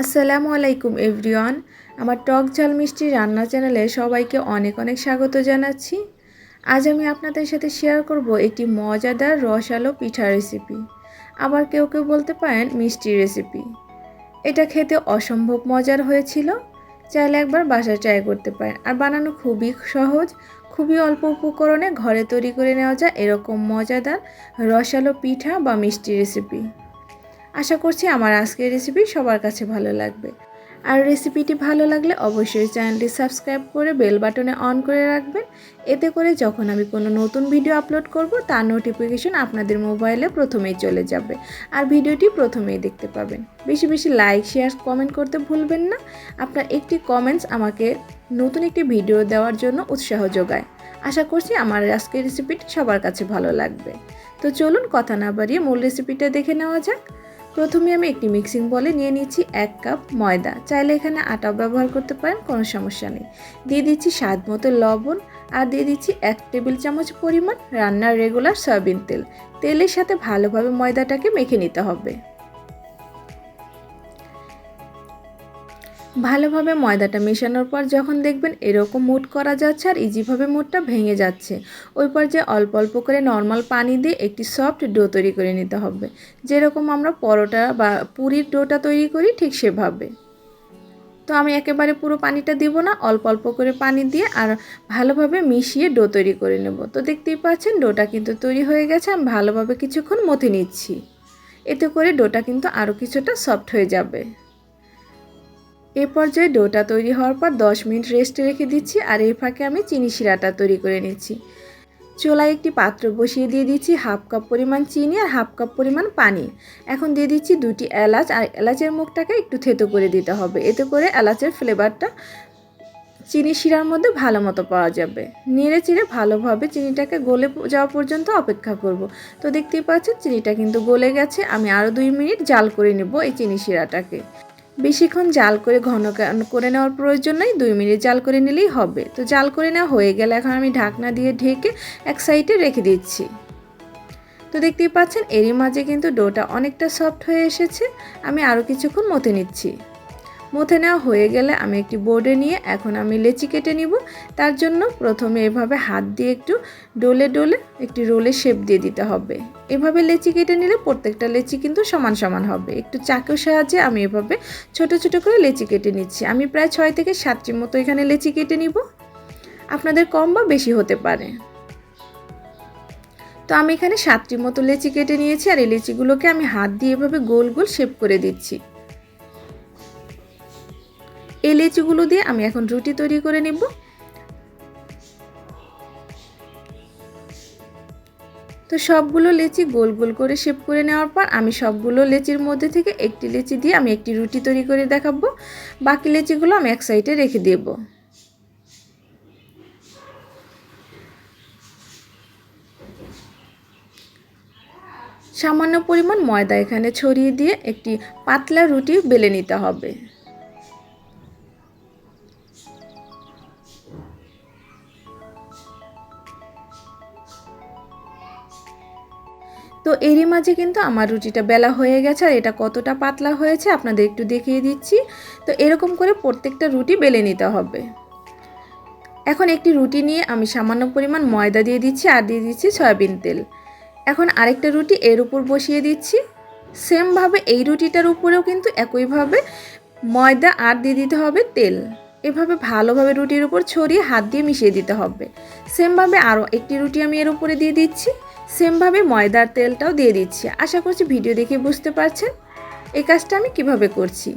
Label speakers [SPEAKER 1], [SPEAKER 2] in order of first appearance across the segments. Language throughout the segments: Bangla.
[SPEAKER 1] আসসালামু আলাইকুম, এভরিওয়ান। আমার টক ঝাল মিষ্টি রান্না চ্যানেলে সবাইকে অনেক অনেক স্বাগত জানাচ্ছি। আজ আমি আপনাদের সাথে শেয়ার করব একটি মজাদার রসালো পিঠা রেসিপি। আবার কেউ কেউ বলতে পারেন মিষ্টি রেসিপি। এটা খেতে অসম্ভব মজার হয়েছিল। চাইলে একবার বাসায় ট্রাই করতে পারেন। আর বানানো খুবই সহজ, খুবই অল্প উপকরণে ঘরে তৈরি করে নেওয়া যায় এরকম মজাদার রসালো পিঠা বা মিষ্টি রেসিপি। আশা করছি আমার আজকের রেসিপি সবার কাছে ভালো লাগবে। আর রেসিপিটি ভালো লাগলে অবশ্যই চ্যানেলটি সাবস্ক্রাইব করে বেল বাটনে অন করে রাখবেন। এতে করে যখন আমি কোনো নতুন ভিডিও আপলোড করব, তার নোটিফিকেশন আপনাদের মোবাইলে প্রথমেই চলে যাবে। আর ভিডিওটি প্রথমেই দেখতে পাবেন। বেশি বেশি লাইক শেয়ার কমেন্ট করতে ভুলবেন না। আপনার একটি কমেন্টস আমাকে নতুন একটি ভিডিও দেওয়ার জন্য উৎসাহ যোগায়। আশা করছি আমার আজকের রেসিপিটি সবার কাছে ভালো লাগবে। তো চলুন কথা না বাড়িয়ে মূল রেসিপিটা দেখে নেওয়া যাক। প্রথমে আমি একটি মিক্সিং বলে নিয়ে নিচ্ছি এক কাপ ময়দা। চাইলে এখানে আটাও ব্যবহার করতে পারেন, কোনো সমস্যা নেই। দিয়ে দিচ্ছি স্বাদ মতো লবণ আর দিয়ে দিচ্ছি এক টেবিল চামচ পরিমাণ রান্নার রেগুলার সয়াবিন তেল। তেলের সাথে ভালোভাবে ময়দাটাকে মেখে নিতে হবে। ভালোভাবে ময়দাটা মেশানোর পর যখন দেখবেন এরকম মুট করা যাচ্ছে আর ইজিভাবে মুটটা ভেঙে যাচ্ছে, ওই পর্যায়ে অল্প অল্প করে নর্মাল পানি দিয়ে একটি সফট ডো তৈরি করে নিতে হবে। যেরকম আমরা পরোটা বা পুরীর ডোটা তৈরি করি ঠিক সেভাবে। তো আমি একেবারে পুরো পানিটা দিব না, অল্প অল্প করে পানি দিয়ে আর ভালোভাবে মিশিয়ে ডো তৈরি করে নেব। তো দেখতেই পাচ্ছেন ডোটা কিন্তু তৈরি হয়ে গেছে, আমি ভালোভাবে কিছুক্ষণ মথে নিচ্ছি। এতে করে ডোটা কিন্তু আরও কিছুটা সফট হয়ে যাবে। এ পর্যায়ে ডোটা তৈরি হওয়ার পর 10 মিনিট রেস্টে রেখে দিচ্ছি আর এই ফাঁকে আমি চিনি শিরাটা তৈরি করে নিচ্ছি। চোলায় একটি পাত্র বসিয়ে দিয়ে দিচ্ছি হাফ কাপ পরিমাণ চিনি আর হাফ কাপ পরিমাণ পানি। এখন দিয়ে দিচ্ছি দুটি এলাচ আর এলাচের মুখটাকে একটু থেতো করে দিতে হবে। এতে করে এলাচের ফ্লেভারটা চিনি শিরার মধ্যে ভালো মতো পাওয়া যাবে। নেড়ে চিড়ে ভালোভাবে চিনিটাকে গলে যাওয়া পর্যন্ত অপেক্ষা করব। তো দেখতেই পাচ্ছেন, চিনিটা কিন্তু গলে গেছে। আমি আরও দুই মিনিট জাল করে নেব এই চিনি শিরাটাকে। বেশিক্ষণ জাল করে ঘন করে নেওয়ার প্রয়োজন নেই, দুই মিনিট জাল করে নিলেই হবে। তো জাল করে নেওয়া হয়ে গেলে এখন আমি ঢাকনা দিয়ে ঢেকে এক সাইডে রেখে দিচ্ছি। তো দেখতেই পাচ্ছেন, এরই মাঝে কিন্তু ডোটা অনেকটা সফট হয়ে এসেছে। আমি আরও কিছুক্ষণ মতে নিচ্ছি। মথে নেওয়া হয়ে গেলে আমি একটি বোর্ডে নিয়ে এখন আমি লেচি কেটে নিব। তার জন্য প্রথমে এভাবে হাত দিয়ে একটু ডোলে ডোলে একটি রোলে শেপ দিয়ে দিতে হবে। এভাবে লেচি কেটে নিলে প্রত্যেকটা লেচি কিন্তু সমান সমান হবে। একটু চাকুর সাহায্যে আমি এভাবে ছোট ছোট করে লেচি কেটে নিচ্ছি। আমি প্রায় ছয় থেকে সাতটির মতো এখানে লেচি কেটে নিব। আপনাদের কম বা বেশি হতে পারে। তো আমি এখানে সাতটির মতো লেচি কেটে নিয়েছি আর এই লেচিগুলোকে আমি হাত দিয়ে এভাবে গোল গোল শেপ করে দিচ্ছি। এই লেচিগুলো দিয়ে আমি এখন রুটি তৈরি করে নেব। তো সবগুলো লেচি গোল গোল করে শেপ করে নেওয়ার পর আমি সবগুলো লেচির মধ্যে থেকে একটি লেচি দিয়ে আমি একটি রুটি তৈরি করে দেখাবো। বাকি লেচিগুলো আমি এক সাইডে রেখে দেব। সামান্য পরিমাণ ময়দা এখানে ছড়িয়ে দিয়ে একটি পাতলা রুটি বেলে নিতে হবে। এরই মাঝে কিন্তু আমার রুটিটা বেলা হয়ে গেছে আর এটা কতটা পাতলা হয়েছে আপনাদের একটু দেখিয়ে দিচ্ছি। তো এরকম করে প্রত্যেকটা রুটি বেলে নিতে হবে। এখন একটি রুটি নিয়ে আমি সামান্য পরিমাণ ময়দা দিয়ে দিচ্ছি আর দিয়ে দিচ্ছি সয়াবিন তেল। এখন আরেকটা রুটি এর উপর বসিয়ে দিচ্ছি। সেমভাবে এই রুটিটার উপরেও কিন্তু একইভাবে ময়দা আর দিয়ে দিতে হবে তেল। এভাবে ভালোভাবে রুটির উপর ছড়িয়ে হাত দিয়ে মিশিয়ে দিতে হবে। সেমভাবে আরও একটি রুটি আমি এর উপরে দিয়ে দিচ্ছি। সেমভাবে ময়দার তেলটাও দিয়ে দিচ্ছি। আশা করছি ভিডিও দেখে বুঝতে পারছেন এই কাজটা আমি কীভাবে করছি।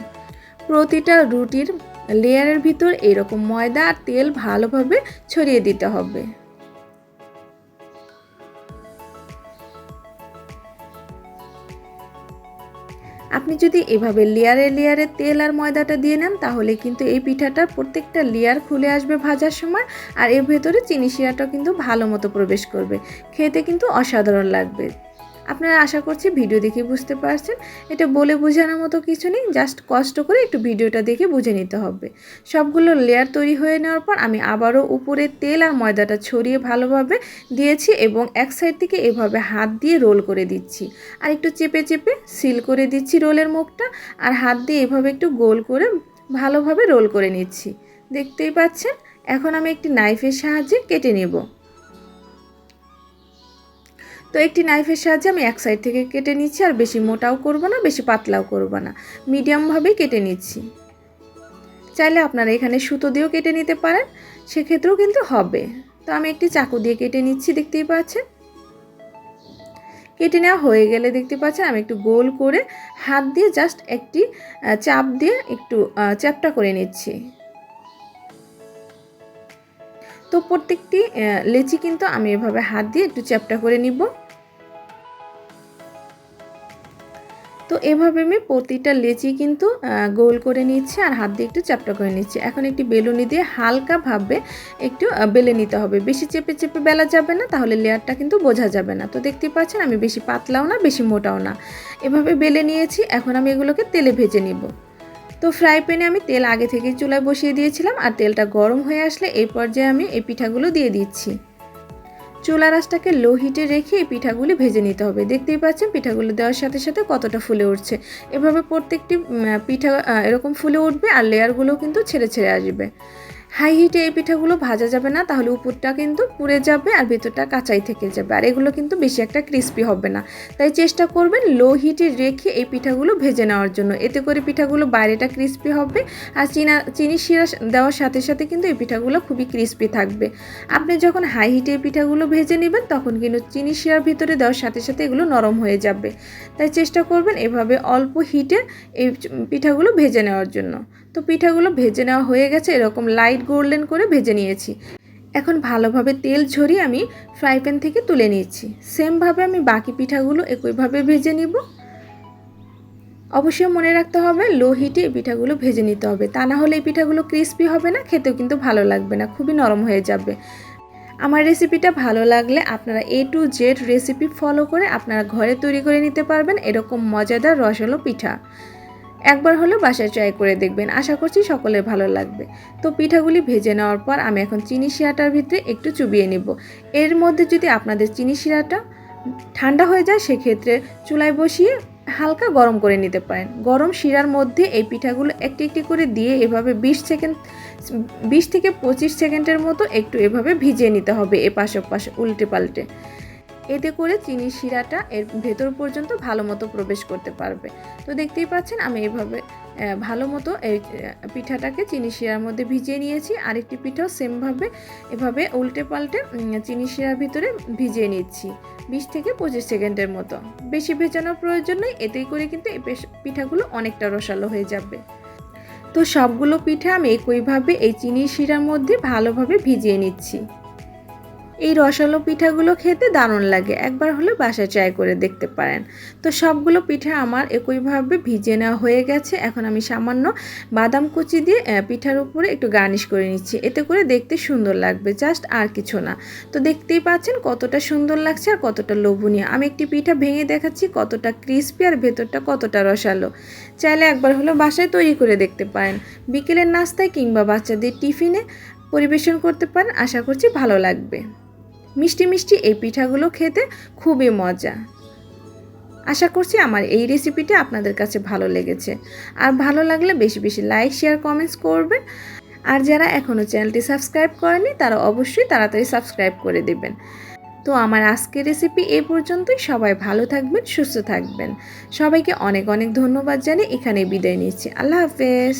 [SPEAKER 1] প্রতিটা রুটির লেয়ারের ভিতর এরকম ময়দা আর তেল ভালোভাবে ছড়িয়ে দিতে হবে। আপনি যদি এভাবে লেয়ারে লেয়ারে তেল আর ময়দাটা দিয়ে নেন, তাহলে কিন্তু এই পিঠাটা প্রত্যেকটা লেয়ার খুলে আসবে ভাজার সময়, আর এর ভেতরে চিনি শিরাটাও কিন্তু ভালো মতো প্রবেশ করবে। খেতে কিন্তু অসাধারণ লাগবে। আপনারা আশা করছি ভিডিও দেখে বুঝতে পারছেন। এটা বলে বোঝানোর মতো কিছু নেই জাস্ট কষ্ট করে একটু ভিডিওটা দেখে বুঝে নিতে হবে। সবগুলো লেয়ার তৈরি হয়ে নেওয়ার পর আমি আবারও উপরে তেল আর ময়দাটা ছড়িয়ে ভালোভাবে দিয়েছি এবং এক সাইড থেকে এভাবে হাত দিয়ে রোল করে দিচ্ছি। আর একটু চেপে চেপে সিল করে দিচ্ছি রোলের মুখটা আর হাত দিয়ে এভাবে একটু গোল করে ভালোভাবে রোল করে নিচ্ছি। দেখতেই পাচ্ছেন? এখন আমি একটি নাইফের সাহায্যে কেটে নেব। তো একটি নাইফের সাহায্যে আমি এক সাইড থেকে কেটে নিচ্ছি, আর বেশি মোটাও করব না, বেশি পাতলাও করব না। মিডিয়ামভাবেই কেটে নিচ্ছি। চাইলে আপনারা এখানে সুতো দিয়েও কেটে নিতে পারেন, সেক্ষেত্রেও কিন্তু হবে। তো আমি একটি চাকু দিয়ে কেটে নিচ্ছি, দেখতেই পাচ্ছেন? কেটে নেওয়া হয়ে গেলে দেখতে পাচ্ছেন, আমি একটু গোল করে হাত দিয়ে জাস্ট একটি চাপ দিয়ে একটু চ্যাপটা করে নিচ্ছি। তো প্রত্যেকটি লেচি কিন্তু আমি এভাবে হাত দিয়ে একটু চ্যাপটা করে নিব। তো এভাবে আমি প্রতিটা লেচি কিন্তু গোল করে নিচ্ছি আর হাত দিয়ে একটু চ্যাপটা করে নিচ্ছি। এখন একটি বেলুনি দিয়ে হালকাভাবে একটু বেলে নিতে হবে। বেশি চেপে চেপে বেলা যাবে না, তাহলে লেয়ারটা কিন্তু বোঝা যাবে না। তো দেখতেই পাচ্ছেন আমি বেশি পাতলাও না, বেশি মোটাও না। এভাবে বেলে নিয়েছি, এখন আমি এগুলোকে তেলে ভেজে নিব। তো ফ্রাই প্যানে আমি তেল আগে থেকেই চুলায় বসিয়ে দিয়েছিলাম আর তেলটা গরম হয়ে আসলে এই পর্যায়ে আমি এই পিঠাগুলো দিয়ে দিচ্ছি। চুলা রাসটাকে লো হিটে রেখে এই পিঠাগুলি ভেজে নিতে হবে। দেখতেই পাচ্ছেন পিঠাগুলো দেওয়ার সাথে সাথে কতটা ফুলে উঠছে। এভাবে প্রত্যেকটি পিঠা এরকম ফুলে উঠবে আর লেয়ারগুলো কিন্তু ছেড়ে ছেড়ে আসবে। হাই হিটে এই পিঠাগুলো ভাজা যাবে না, তাহলে উপরটা কিন্তু পুড়ে যাবে আর ভেতরটা কাঁচাই থেকে যাবে। আর এগুলো কিন্তু বেশি একটা ক্রিস্পি হবে না। তাই চেষ্টা করবেন লো হিটে রেখে এই পিঠাগুলো ভেজে নেওয়ার জন্য। এতে করে পিঠাগুলো বাইরেটা ক্রিস্পি হবে আর চিনা, চিনি শিরা দেওয়ার সাথে সাথে কিন্তু এই পিঠাগুলো খুবই ক্রিস্পি থাকবে। আপনি যখন হাই হিটে এই পিঠাগুলো ভেজে নেবেন, তখন কিন্তু চিনি শিরার ভিতরে দেওয়ার সাথে সাথে এগুলো নরম হয়ে যাবে। তাই চেষ্টা করবেন এভাবে অল্প হিটে এই পিঠাগুলো ভেজে নেওয়ার জন্য। তো পিঠাগুলো ভেজে নেওয়া হয়ে গেছে, এরকম লাইট গোল্ডেন করে ভেজে নিয়েছি। এখন ভালোভাবে তেল ঝরিয়ে আমি ফ্রাই প্যান থেকে তুলে নিয়েছি। সেমভাবে আমি বাকি পিঠাগুলো একইভাবে ভেজে নিব। অবশ্যই মনে রাখতে হবে লো হিটে এই পিঠাগুলো ভেজে নিতে হবে। তা না হলে এই পিঠাগুলো ক্রিস্পি হবে না, খেতেও কিন্তু ভালো লাগবে না, খুবই নরম হয়ে যাবে। আমার রেসিপিটা ভালো লাগলে আপনারা A to Z recipe follow করে আপনারা ঘরে তৈরি করে নিতে পারবেন এরকম মজাদার রসালো পিঠা। একবার হলেও বাসায় ট্রাই করে দেখবেন। আশা করছি সকলের ভালো লাগবে। তো পিঠাগুলি ভেজে নেওয়ার পর আমি এখন চিনি শিরাটার ভিতরে একটু চুবিয়ে নিব। এর মধ্যে যদি আপনাদের চিনি শিরাটা ঠান্ডা হয়ে যায়, সেক্ষেত্রে চুলায় বসিয়ে হালকা গরম করে নিতে পারেন। গরম শিরার মধ্যে এই পিঠাগুলো একটি একটি করে দিয়ে এভাবে বিশ সেকেন্ড, বিশ থেকে পঁচিশ সেকেন্ডের মতো একটু এভাবে ভিজিয়ে নিতে হবে এ পাশ ওপাশ, উল্টে পাল্টে। এতে করে চিনির শিরাটা এর ভেতর পর্যন্ত ভালো মতো প্রবেশ করতে পারবে। তো দেখতেই পাচ্ছেন আমি এভাবে ভালো মতো এই পিঠাটাকে চিনি শিরার মধ্যে ভিজিয়ে নিয়েছি। আরেকটি পিঠাও সেমভাবে এভাবে উল্টে পাল্টে চিনি শিরার ভিতরে ভিজিয়ে নিচ্ছি বিশ থেকে পঁচিশ সেকেন্ডের মতো। বেশি ভেজানোর প্রয়োজন নেই, এতেই করে কিন্তু এই পিঠাগুলো অনেকটা রসালো হয়ে যাবে। তো সবগুলো পিঠা আমি একইভাবে এই চিনি শিরার মধ্যে ভালোভাবে ভিজিয়ে নিচ্ছি। এই রসালো পিঠাগুলো খেতে দারুণ লাগে। একবার হলে বাসায় ট্রাই করে দেখতে পারেন। তো সবগুলো পিঠা আমার একইভাবে ভিজে নেওয়া হয়ে গেছে। এখন আমি সামান্য বাদাম কুচি দিয়ে পিঠার উপরে একটু গার্নিশ করে নিচ্ছি। এতে করে দেখতে সুন্দর লাগবে জাস্ট আর কিছু না। তো দেখতেই পাচ্ছেন কতটা সুন্দর লাগছে আর কতটা লোভনীয়। আমি একটি পিঠা ভেঙে দেখাচ্ছি কতটা ক্রিস্পি আর ভেতরটা কতটা রসালো। চাইলে একবার হলো বাসায় তৈরি করে দেখতে পারেন। বিকেলের নাস্তায় কিংবা বাচ্চাদের টিফিনে পরিবেশন করতে পারেন। আশা করছি ভালো লাগবে। মিষ্টি মিষ্টি এই পিঠাগুলো খেতে খুবই মজা। আশা করছি আমার এই রেসিপিটা আপনাদের কাছে ভালো লেগেছে। আর ভালো লাগলে বেশি বেশি লাইক শেয়ার কমেন্টস করবেন। আর যারা এখনও চ্যানেলটি সাবস্ক্রাইব করেনি তারা অবশ্যই তাড়াতাড়ি সাবস্ক্রাইব করে দেবেন। তো আমার আজকের রেসিপি এ পর্যন্তই সবাই ভালো থাকবেন, সুস্থ থাকবেন। সবাইকে অনেক অনেক ধন্যবাদ জানিয়ে এখানে বিদায় নিচ্ছি। আল্লাহ হাফেজ।